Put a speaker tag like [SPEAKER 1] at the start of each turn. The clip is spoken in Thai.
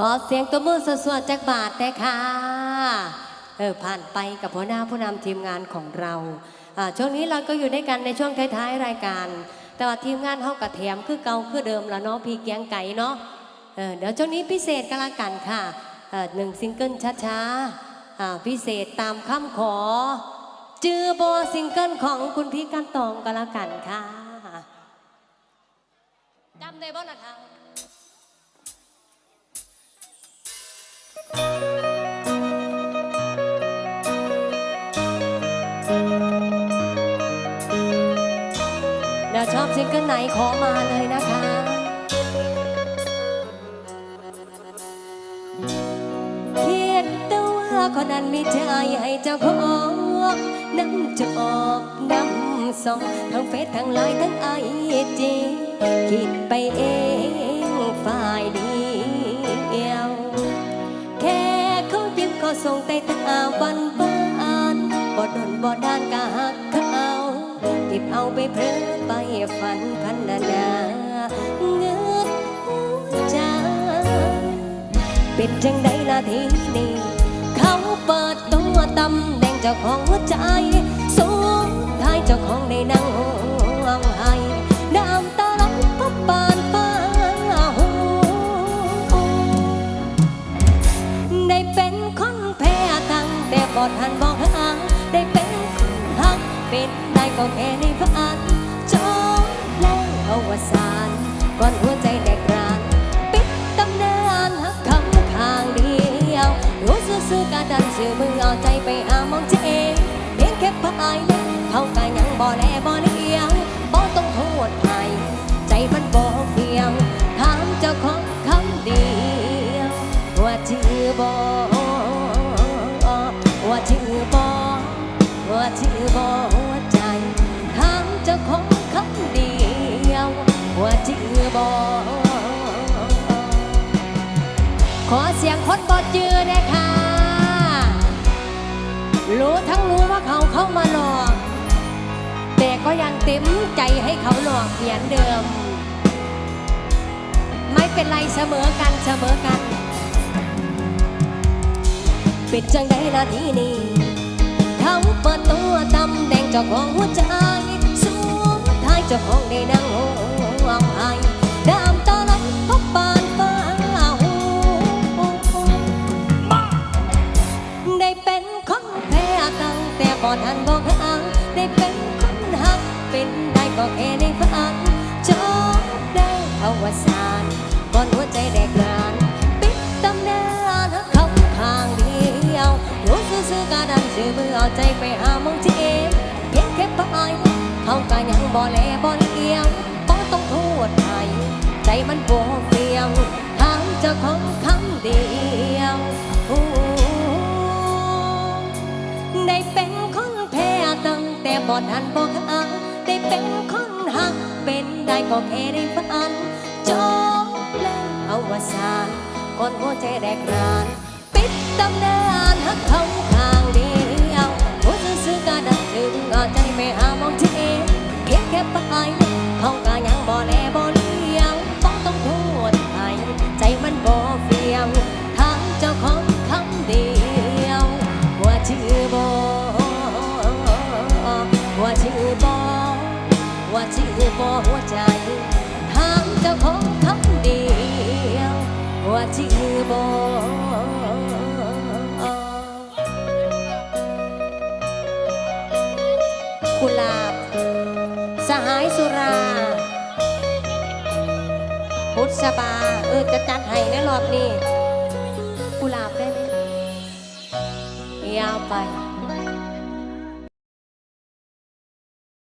[SPEAKER 1] ขอเสียงตัวมือสวดๆจากบาทแต่ค่ะเออผ่านไปกับหัวหน้าผู้นำทีมงานของเราอ่าช่วงนี้เราก็อยู่ด้วยกันในช่วงท้ายๆรายการ แต่ว่าทีมงานเขากระเทียมคือเก่าคือเดิมแล้วเนาะพี่เกียงไก่เนาะเออเดี๋ยวช่วงนี้พิเศษก็แล้วกันค่ะหนึ่งซิงเกิลช้าๆอ่าพิเศษตามคำขอ จือโบซิงเกิลของคุณพี่กันตองก็แล้วกันค่ะจำได้บ่นะคะ เดี๋ยวชอบซิงเกิลไหนขอมาเลยนะคะคิดแต่ว่าคนนั้นมีใจให้เจ้าของน้ำจอกน้ำสองทั้งเฟซทั้งไลน์ทั้งไอจีคิดไปเอง พิมพ์เขาส่งแต่ตาวันบานบ่ดนบ่ดานกะหักเขาหยิบเอาไปเพลอไปฝันพันนานาเงือกหัวใจเป็นจังใดนาทีนี้เขาเปิดตัวตำแหน่งเจ้าของหัวใจสู ดหันบอกหางได้เป็นคนหัก เป็นได้ก็แค่ในฝันจบแล้วอวสานก่อนหัวใจแตกรานปิดตำนานหักคำข้างเดียวรู้ซื่อๆกะดันเสือมือเอาใจไปอามองเจเองเพียงแค่พายเล็กเข้าใจ ว่าชื่อบอว่าชื่อบอหัวใจถามเจ้าของคำเดียวว่าชื่อบอขอเสียงคนบอจือนะคะรู้ทั้งรู้ว่าเขาเข้ามาหลอก แต่ก็ยังเต็มใจให้เขาหลอกเหมือนเดิม ไม่เป็นไรเสมอกันเสมอกัน เป็นจังใดนาทีนี้ เขาเปิดตัวตำแหน่งเจ้าของหัวใจสูงท้ายเจ้าของได้นั่งห้องไห้น้ำตาไหลพบปานฟ้าหูได้เป็นคนแพ้ตั้งแต่บ่ทันบอกหางได้เป็นคนหักเป็นได้ก็แค่ในฝันจบได้อวสานก่อนหัวใจ ชื่อมือเอาใจไปหามองที่เอมเพียงแค่ปลายเขากะยังบ่แลบ่เลียงบ่ต้องโทษใครใจมันบ่เฟียงถามเจ้าของคำเดียวโอ้ได้เป็นคนแพ้ตั้งแต่บ่ทันบ่หักได้เป็นคนหักเป็นได้ก็แค่ได้ฝันจบแล้วอวสานก่อนหัวใจแดกราน ปิดตำนานหักเขา ว่าชื่อบ่หัวใจถามเจ้าของคำเดียว ว่าชื่อบ่กุหลาบ สหายสุรา พุทธบา เออจะจัดให้ในรอบนี้กุหลาบได้ไหมยาวไป